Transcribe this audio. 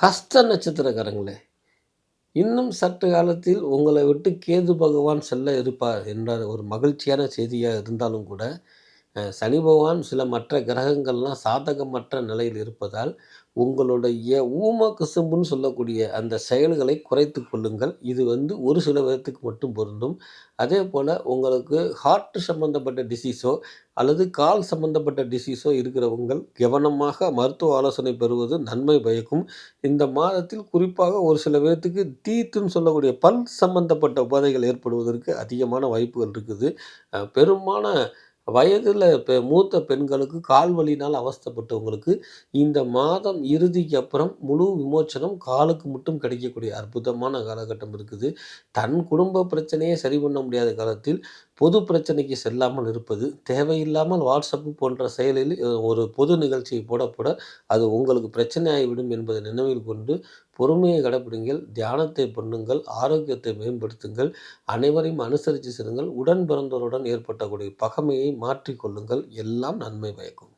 ஹஸ்த நட்சத்திரக்காரங்களே இன்னும் சற்று காலத்தில் உங்களை விட்டு கேது பகவான் செல்ல இருப்பார் என்ற ஒரு மகிழ்ச்சியான செய்தியாக இருந்தாலும் கூட சனி பகவான் சில மற்ற கிரகங்கள்லாம் சாதகமற்ற நிலையில் இருப்பதால் உங்களுடைய ஊம கிசும்புன்னு சொல்லக்கூடிய அந்த செயல்களை குறைத்து கொள்ளுங்கள். இது வந்து ஒரு சில விதத்துக்கு மட்டும் பொருந்தும். அதே போல் உங்களுக்கு ஹார்ட் சம்மந்தப்பட்ட டிசீஸோ அல்லது கால் சம்பந்தப்பட்ட டிசீஸோ இருக்கிறவங்கள் கவனமாக மருத்துவ ஆலோசனை பெறுவது நன்மை பயக்கும். இந்த மாதத்தில் குறிப்பாக ஒரு சில பேர்த்துக்கு டீத்துன்னு சொல்லக்கூடிய பல் சம்பந்தப்பட்ட உபாதைகள் ஏற்படுவதற்கு அதிகமான வாய்ப்புகள் இருக்குது. அஹ் பெரும்பாலான வயதில் பெ மூத்த பெண்களுக்கு கால் வலினால் அவஸ்தைப்பட்டவங்களுக்கு இந்த மாதம் இறுதிக்கு அப்புறம் முழு விமோச்சனம் காலுக்கு மட்டும் கிடைக்கக்கூடிய அற்புதமான காலகட்டம் இருக்குது. தன் குடும்ப பிரச்சனையை சரி பண்ண முடியாத காலத்தில் பொது பிரச்சனைக்கு செல்லாமல் இருப்பது தேவையில்லாமல் வாட்ஸ்அப் போன்ற செயலில் ஒரு பொது நிகழ்ச்சியை போட அது உங்களுக்கு பிரச்சனை ஆகிவிடும் என்பதை நினைவில் கொண்டு பொறுமையை கடைப்பிடிங்கள் தியானத்தை பண்ணுங்கள் ஆரோக்கியத்தை மேம்படுத்துங்கள் அனைவரையும் அனுசரித்து செல்லுங்கள் உடன் பிறந்தோருடன் ஏற்பட்டக்கூடிய பகமையை மாற்றிக்கொள்ளுங்கள். எல்லாம் நன்மை பயக்கும்.